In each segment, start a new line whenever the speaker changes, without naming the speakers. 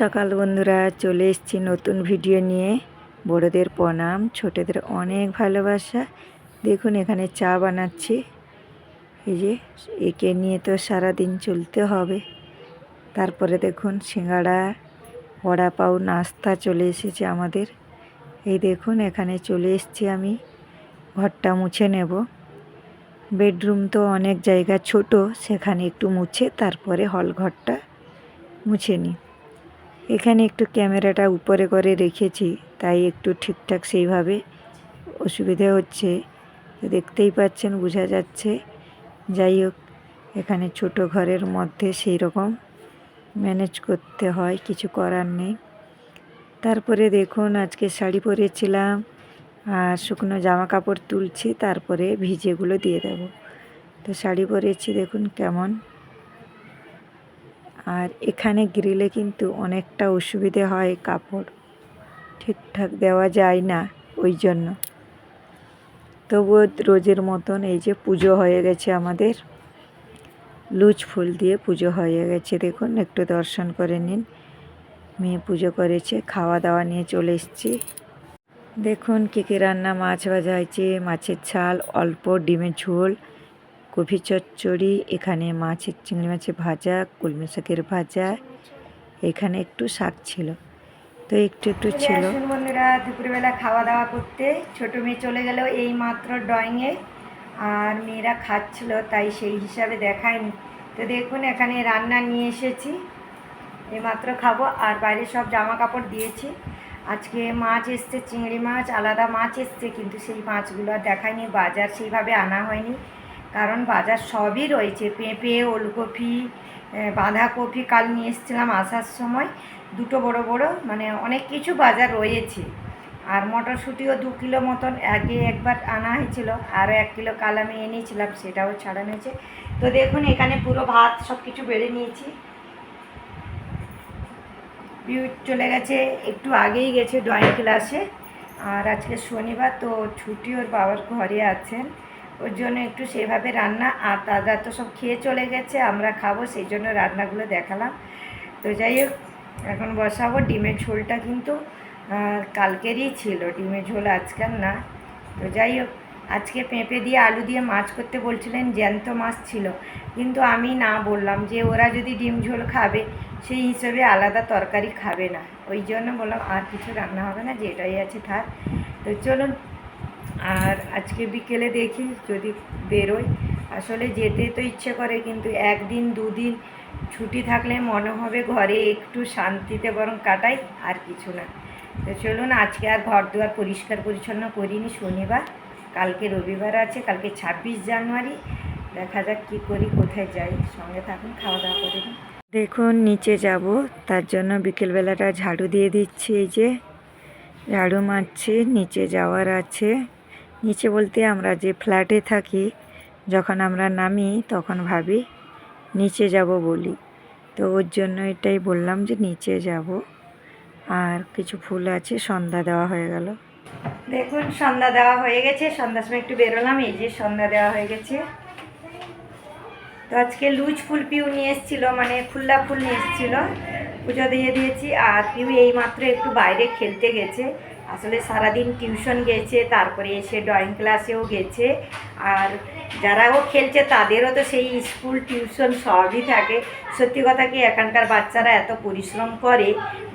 সকাল বন্ধুরা, চলে এসেছি নতুন ভিডিও নিয়ে। বড়দের প্রণাম, ছোটদের অনেক ভালোবাসা। দেখুন, এখানে চা বানাচ্ছি। এই যে, একে নিয়ে তো সারা দিন চলতে হবে। তারপরে দেখুন, সিঙ্গাড়া পাও নাস্তা চলে এসেছে আমাদের। এই দেখুন, এখানে চলে এসেছি আমি। ঘরটা মুছে নেব। বেডরুম তো অনেক জায়গা ছোট, সেখানে একটু মুছে তারপরে হল ঘরটা মুছে নিই। এখানে একটু ক্যামেরাটা উপরে করে রেখেছি, তাই একটু ঠিকঠাক সেইভাবে। অসুবিধে হচ্ছে, দেখতেই পাচ্ছেন, বোঝা যাচ্ছে। যাই হোক, এখানে ছোট ঘরের মধ্যে সেই রকম ম্যানেজ করতে হয়, কিছু করার নেই। তারপরে দেখুন, আজকে শাড়ি পরেছিলাম, আর শুকনো জামা কাপড় তুলছি, তারপরে ভিজেগুলো দিয়ে দেব। তো শাড়ি পরেছি, দেখুন কেমন। আর এখানে গ্রিলে কিন্তু অনেকটা অসুবিধে হয় কাপড়। ঠিকঠাক দেওয়া যায় না ওই জন্য। তবুও রোজের মতন এই যে পুজো হয়ে গেছে আমাদের। লুজ ফুল দিয়ে পুজো হয়ে গেছে, দেখুন একটু দর্শন করে নিন। মেয়ে পুজো করেছে খাওয়া দাওয়া নিয়ে চলে এসেছি। দেখুন কী কী রান্না, মাছ ভাজা হয়েছে, মাছের ঝাল, অল্প ডিমের ঝোল কফি চচ্চড়ি এখানে মাছের চিংড়ি মাছের ভাজা কলমি শাকের ভাজা এখানে একটু শাক ছিল। তো একটু একটু ছিল।
বন্ধুরা দুপুরবেলা খাওয়া দাওয়া করতে। ছোট মেয়ে চলে গেল এই মাত্র ড্রয়িংয়ে। আর মেয়েরা খাচ্ছিল তাই সেই হিসাবে দেখায়নি। তো দেখুন এখানে রান্না নিয়ে এসেছি। এইমাত্র খাব আর বাইরে সব জামা কাপড় দিয়েছি। আজকে মাছ এসছে চিংড়ি মাছ আলাদা মাছ এসছে কিন্তু সেই মাছগুলো আর দেখায়নি বাজার সেইভাবে আনা হয়নি। কারণ বাজার সবই রয়েছে। পেঁপে ওলকপি বাঁধাকপি, কাল নিয়ে এসেছিলাম আসার সময়। দুটো বড় বড় মানে অনেক কিছু বাজার রয়েছে। আর মটরশুঁটিও দু কিলো মতন আগে একবার আনা হয়েছিল। আরও এক কিলো কাল আমি এনেছিলাম, সেটাও ছাড়ানো হয়েছে। তো দেখুন, এখানে পুরো ভাত সব কিছু বেড়ে নিয়েছি। বিউট চলে গেছে, একটু আগেই গেছে ড্রয়িং ক্লাসে আর আজকে শনিবার, তো ছুটি ওর বাবার ঘরে আছেন। ওর জন্য একটু সেভাবে রান্না, আর দাদা তো সব খেয়ে চলে গেছে, আমরা খাব, সেই জন্য রান্নাগুলো দেখালাম। তো যাই হোক, এখন বসাবো ডিমের ঝোলটা কিন্তু কালকেরই ছিল, ডিমের ঝোল আজকাল না। তো যাই হোক, আজকে পেঁপে দিয়ে আলু দিয়ে মাছ করতে বলছিলেন, জ্যান্ত মাছ ছিল। কিন্তু আমি না বললাম যে ওরা যদি ডিম ঝোল খাবে, সেই হিসেবে আলাদা তরকারি খাবে না। ওই জন্য বললাম, আর কিছু রান্না হবে না, যেটাই আছে থাক। তো চলুন আর আজকে বিকেলে দেখি যদি বেরোই। আসলে যেতে তো ইচ্ছে করে, কিন্তু একদিন, দুদিন ছুটি থাকলে মনে হবে ঘরে একটু শান্তিতে বরং কাটাই, আর কিছু না। তো চলুন, আজকে আর ঘর দুয়ার পরিষ্কার পরিচ্ছন্ন করিনি শনিবার। কালকে রবিবার আছে, কালকে ছাব্বিশ জানুয়ারি। দেখা যাক কী করি, কোথায় যাই। সঙ্গে থাকুন, খাওয়া দাওয়া করে।
দেখুন, নিচে যাব। তার জন্য বিকেলবেলাটা ঝাড়ু দিয়ে দিচ্ছি, এই যে। ঝাড়ু মারছি, নিচে যাওয়ার আছে। নিচে বলতে আমরা যে ফ্ল্যাটে থাকি, যখন আমরা নামি, তখন ভাবি, নিচে যাব বলি। তো ওর জন্য এটাই বললাম যে নিচে যাব। আর কিছু ফুল আছে, সন্ধ্যা দেওয়া হয়ে গেল।
দেখুন, সন্ধ্যা দেওয়া হয়ে গেছে। সন্ধ্যার সময় একটু বেরোলাম, এই যে সন্ধ্যা দেওয়া হয়ে গেছে। তো আজকে লুজ ফুল পিউ নিয়ে এসেছিল মানে খুল্লা ফুল নিয়ে এসেছিল। পুজো দিয়ে দিয়েছি, আর পিউ এই মাত্র একটু বাইরে খেলতে গেছে। আসলে সারাদিন টিউশন গেছে, তারপরে এসে ড্রয়িং ক্লাসেও গেছে। আর যারাও খেলছে, তাদেরও তো সেই স্কুল টিউশন সবই থাকে। সত্যি কথা কি, এখানকার বাচ্চারা এত পরিশ্রম করে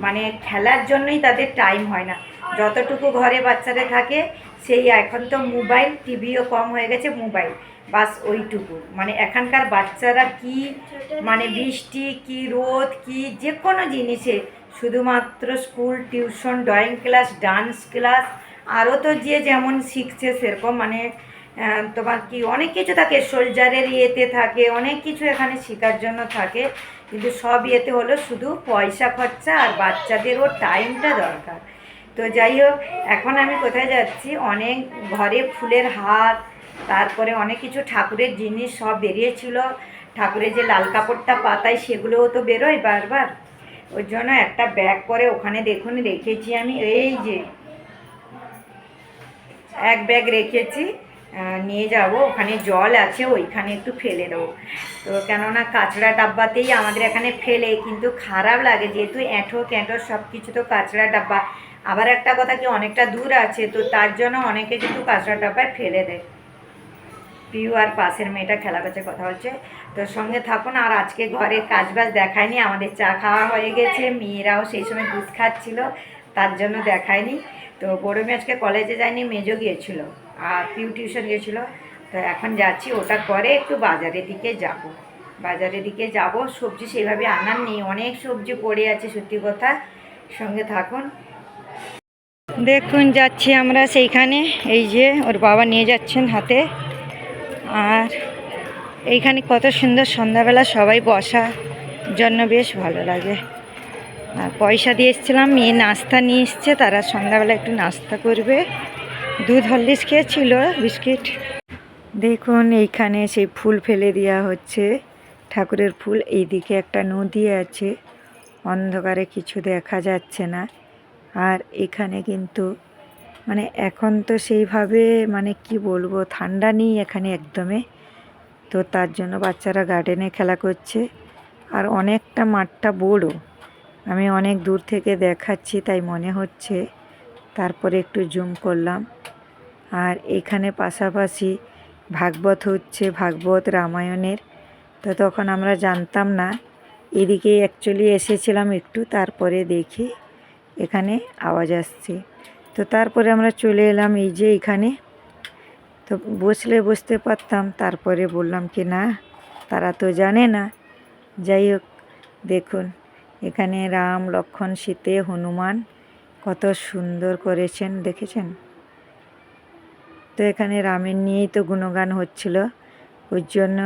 মানে খেলার জন্যই তাদের টাইম হয় না। যতটুকু ঘরে বাচ্চারা থাকে, সেই এখন তো মোবাইল টিভিও কম হয়ে গেছে মোবাইল বাস ওইটুকু। মানে এখানকার বাচ্চারা কি মানে বৃষ্টি, কি রোদ, কি যে কোনো জিনিসে শুধুমাত্র school, tuition, drawing class, dance class, আরও তো যে যেমন শিখছে সেরকম মানে তোমার কি অনেক কিছু থাকে, সোলজারের ইয়েতে থাকে, অনেক কিছু এখানে শেখার জন্য থাকে, কিন্তু সব ইয়েতে হলো শুধু পয়সা খরচা আর বাচ্চাদেরও টাইমটা দরকার। তো যাই হোক, এখন আমি কোথায় যাচ্ছি? অনেক ঘরে ফুলের হার, তারপরে অনেক কিছু ঠাকুরের জিনিস সব বেরিয়েছিল। ঠাকুরের যে লাল কাপড়টা, পাতায় সেগুলোও তো বেরোয় বারবার। ওর জন্য একটা ব্যাগ করে ওখানে দেখুন, রেখেছি আমি। এই যে, এক ব্যাগ রেখেছি
নিয়ে যাব। ওখানে জল আছে, ওইখানে একটু ফেলে দেবো। তো কেননা কাঁচড়া ডাব্বাতেই আমাদের এখানে ফেলে, কিন্তু খারাপ লাগে। যেহেতু এঁঠো ক্যাঁটো সব কিছু তো কাঁচড়া ডাব্বা। আবার একটা কথা কি, অনেকটা দূর আছে, তো তার জন্য অনেকে কিন্তু কাঁচড়া ডাব্বায় ফেলে দেয়। পিউ আর পাশের মেয়েটা খেলা করছে কথা হচ্ছে। তো সঙ্গে থাকুন, আর আজকে ঘরে কাজ বাজ দেখায়নি, আমাদের চা খাওয়া হয়ে গেছে, মেয়েরাও সেই সময় দুধ খাচ্ছিল, তার জন্য দেখায়নি। তো বড় মেয়ে আজকে কলেজে যায়নি, মেজো গিয়েছিল, আর পিউ টিউশন গিয়েছিল। তো এখন যাচ্ছি, ওটা করে একটু বাজারের দিকে যাব। বাজারের দিকে যাব, সবজি সেইভাবে আনার নেই, অনেক সবজি পড়ে আছে, সত্যি কথা। সঙ্গে থাকুন। দেখুন, যাচ্ছি আমরা সেইখানে, এই যে ওর বাবা নিয়ে যাচ্ছেন হাতে। আর এইখানে কত সুন্দর সন্ধ্যাবেলা সবাই বসা জন্য বেশ ভালো লাগে। আর পয়সা দিয়ে এসেছিলাম, মেয়ে নাস্তা নিয়ে এসছে, তারা সন্ধ্যাবেলা একটু নাস্তা করবে। দুধ হরলিক্স খেয়েছিল, বিস্কিট। দেখুন, এইখানে সেই ফুল ফেলে দেওয়া হচ্ছে, ঠাকুরের ফুল। এইদিকে একটা নদী আছে, অন্ধকারে কিছু দেখা যাচ্ছে না। আর এখানে কিন্তু মানে এখন তো সেইভাবে মানে কি বলব, ঠান্ডা নেই এখানে একদমে। তো তার জন্য বাচ্চারা গার্ডেনে খেলা করছে। আর অনেকটা মাঠটা বড়। আমি অনেক দূর থেকে দেখাচ্ছি, তাই মনে হচ্ছে। তারপরে একটু জুম করলাম। আর এখানে পাশাপাশি ভাগবত হচ্ছে, ভাগবত রামায়ণের। তো তখন আমরা জানতাম না। এদিকে অ্যাকচুয়ালি এসেছিলাম একটু, তারপরে দেখি। এখানে আওয়াজ আসছে। তো তারপরে আমরা চলে এলাম এই যে এখানে। তো বসলে বসতে পারতাম, তারপরে বললাম কি, না, তারা তো জানে না। যাই হোক, দেখুন, এখানে রাম লক্ষ্মণ সীতে, হনুমান কত সুন্দর করেছেন, দেখেছেন? তো এখানে রামের নিয়েই তো গুণগান হচ্ছিল। ওই জন্য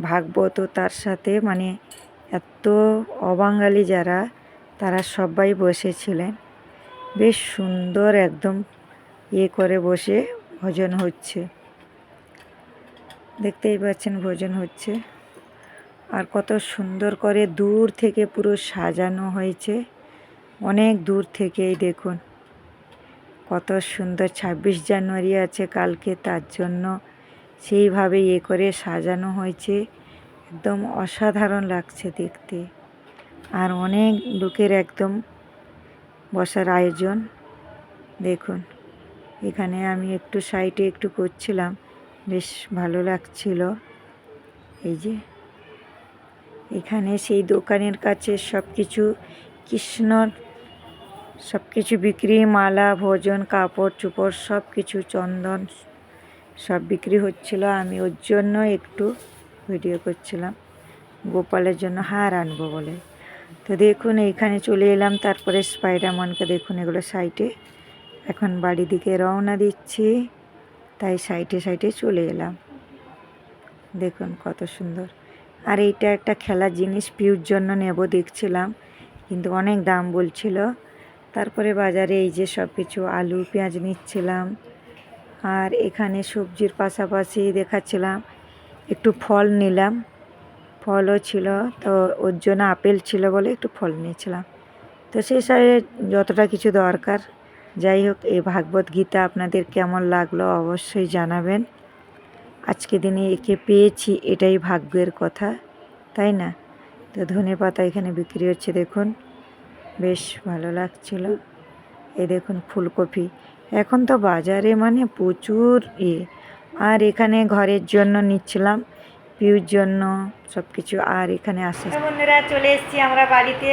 ভাগবত তার সাথে মানে এত অবাঙালি যারা, তারা সবাই বসেছিলেন। বেশ সুন্দর একদম ইয়ে করে বসে ভোজন হচ্ছে। দেখতেই পাচ্ছেন ভোজন হচ্ছে। আর কত সুন্দর করে দূর থেকে পুরো সাজানো হয়েছে। অনেক দূর থেকেই দেখুন। কত সুন্দর ছাব্বিশ জানুয়ারি আছে কালকে, তার জন্য সেইভাবে ইয়ে করে সাজানো হয়েছে। একদম অসাধারণ লাগছে দেখতে। আর অনেক লোকের একদম বসার আয়োজন। দেখুন, এখানে আমি একটু সাইডে একটু করছিলাম, বেশ ভালো লাগছিল। এই যে, এখানে সেই দোকানের কাছে সব কিছু কৃষ্ণর সব কিছু বিক্রি, মালা, ভোজন, কাপড় চোপড় সব কিছু চন্দন, সব বিক্রি হচ্ছিল। আমি ওর জন্য একটু ভিডিও করছিলাম। গোপালের জন্য হার আনব বলে। তো দেখুন, এইখানে চলে এলাম। তারপরে স্পাইডারম্যানকে দেখুন এগুলো সাইটে এখন বাড়ি দিকে রওনা দিচ্ছি। তাই সাইটে সাইটে চলে এলাম। দেখুন কত সুন্দর। আর এইটা একটা খেলার জিনিস পিউর জন্য নেব দেখছিলাম। কিন্তু অনেক দাম বলছিল। তারপরে বাজারে এই যে সব কিছু আলু, পেঁয়াজ নিচ্ছিলাম। আর এখানে সবজির পাশাপাশি দেখাচ্ছিলাম, একটু ফল নিলাম। ফলও ছিল, তো ওর জন্য আপেল ছিল বলে একটু ফল নিয়েছিলাম। তো সেই সাথে যতটা কিছু দরকার, যাই হোক, এই ভাগবত গীতা আপনাদের কেমন লাগল অবশ্যই জানাবেন। আজকে দিনে একে পেয়েছি এটাই ভাগ্যের কথা, তাই না? তো ধনে পাতা এখানে বিক্রি হচ্ছে, দেখুন, বেশ ভালো লাগছিল। এ দেখুন, ফুলকপি। এখন তো বাজারে মানে প্রচুর ইয়ে। আর এখানে ঘরের জন্য নিচ্ছিলাম পিউর জন্য সব কিছু আর এখানে আসে বন্ধুরা, চলে এসেছি আমরা বাড়িতে।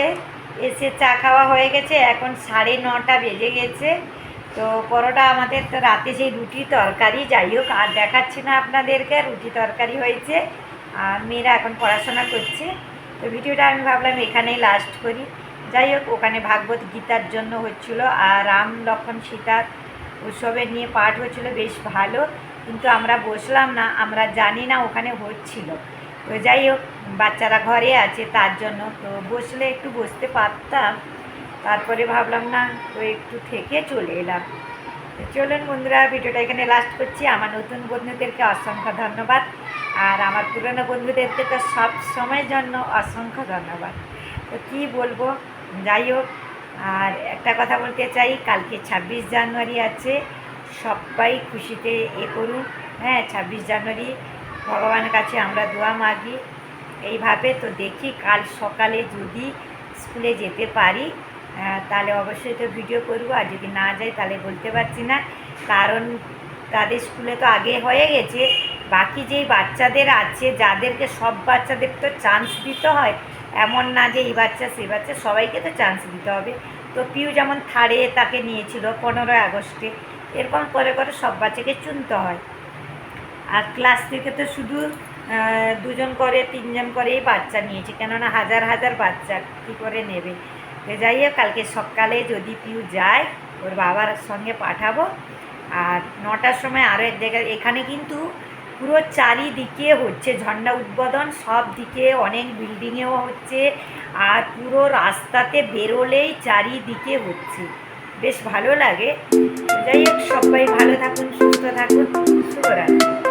এসে চা খাওয়া হয়ে গেছে। এখন সাড়ে নটা বেজে গেছে। তো পরোটা আমাদের তো রাতে সেই রুটি তরকারি। যাই হোক, আর দেখাচ্ছি না আপনাদেরকে। রুটি তরকারি হয়েছে। আর মেয়েরা এখন পড়াশোনা করছে। তো ভিডিওটা আমি ভাবলাম এখানেই লাস্ট করি। যাই হোক, ওখানে ভাগবত গীতার জন্য হচ্ছিল। আর রাম, লক্ষণ, সীতার উৎসবের নিয়ে পাঠ হচ্ছিল। বেশ ভালো। কিন্তু আমরা বসলাম না, আমরা জানি না ওখানে হচ্ছিল। তো যাই হোক, বাচ্চারা ঘরে আছে, তার জন্য তো বসলে একটু বসতে পারতাম। তারপরে ভাবলাম, না, তো একটু থেকে চলে এলাম। চলুন বন্ধুরা, ভিডিওটা এখানে লাস্ট করছি। আমার নতুন বন্ধুদেরকে অসংখ্য ধন্যবাদ। আর আমার পুরনো বন্ধুদেরকে তো সব সময়ের জন্য অসংখ্য ধন্যবাদ। তো কী বলব? যাই হোক, আর একটা কথা বলতে চাই, কালকে ছাব্বিশ জানুয়ারি আছে। সবাই খুশিতে এ করুন।
হ্যাঁ ছাব্বিশ জানুয়ারি, ভগবানের কাছে আমরা দোয়া মাগি। এইভাবে তো দেখি, কাল সকালে যদি স্কুলে যেতে পারি তাহলে অবশ্যই তো ভিডিও করব। আর যদি না যাই, তাহলে বলতে পারছি না। কারণ তাদের স্কুলে তো আগে হয়ে গেছে। বাকি যেই বাচ্চাদের আছে, যাদেরকে সব বাচ্চাদের তো চান্স দিতে হয়। এমন না যে এই বাচ্চা, সেই বাচ্চা, সবাইকে তো চান্স দিতে হবে। তো পিউ যেমন থার্ডে তাকে নিয়েছিল, পনেরোই আগস্টে। এরকম করে করে সব বাচ্চাকে চুনতে হয়। আর ক্লাস থেকে তো শুধু দুজন করে, তিনজন করেই বাচ্চা নিয়েছে, কেননা হাজার হাজার বাচ্চা কী করে নেবে? তো যাই কালকে সকালে যদি পিউ যায়, ওর বাবার সঙ্গে পাঠাবো। আর নটার সময় আরও এক জায়গায়, এখানে কিন্তু পুরো চারিদিকে হচ্ছে ঝন্ডা উদ্বোধন, সব দিকে অনেক বিল্ডিংয়েও হচ্ছে, আর পুরো রাস্তাতে বেরোলেই চারিদিকে হচ্ছে। বেশ ভালো লাগে। যাই হোক সবাই ভালো থাকুন সুস্থ থাকুন। শুভরাত্রি।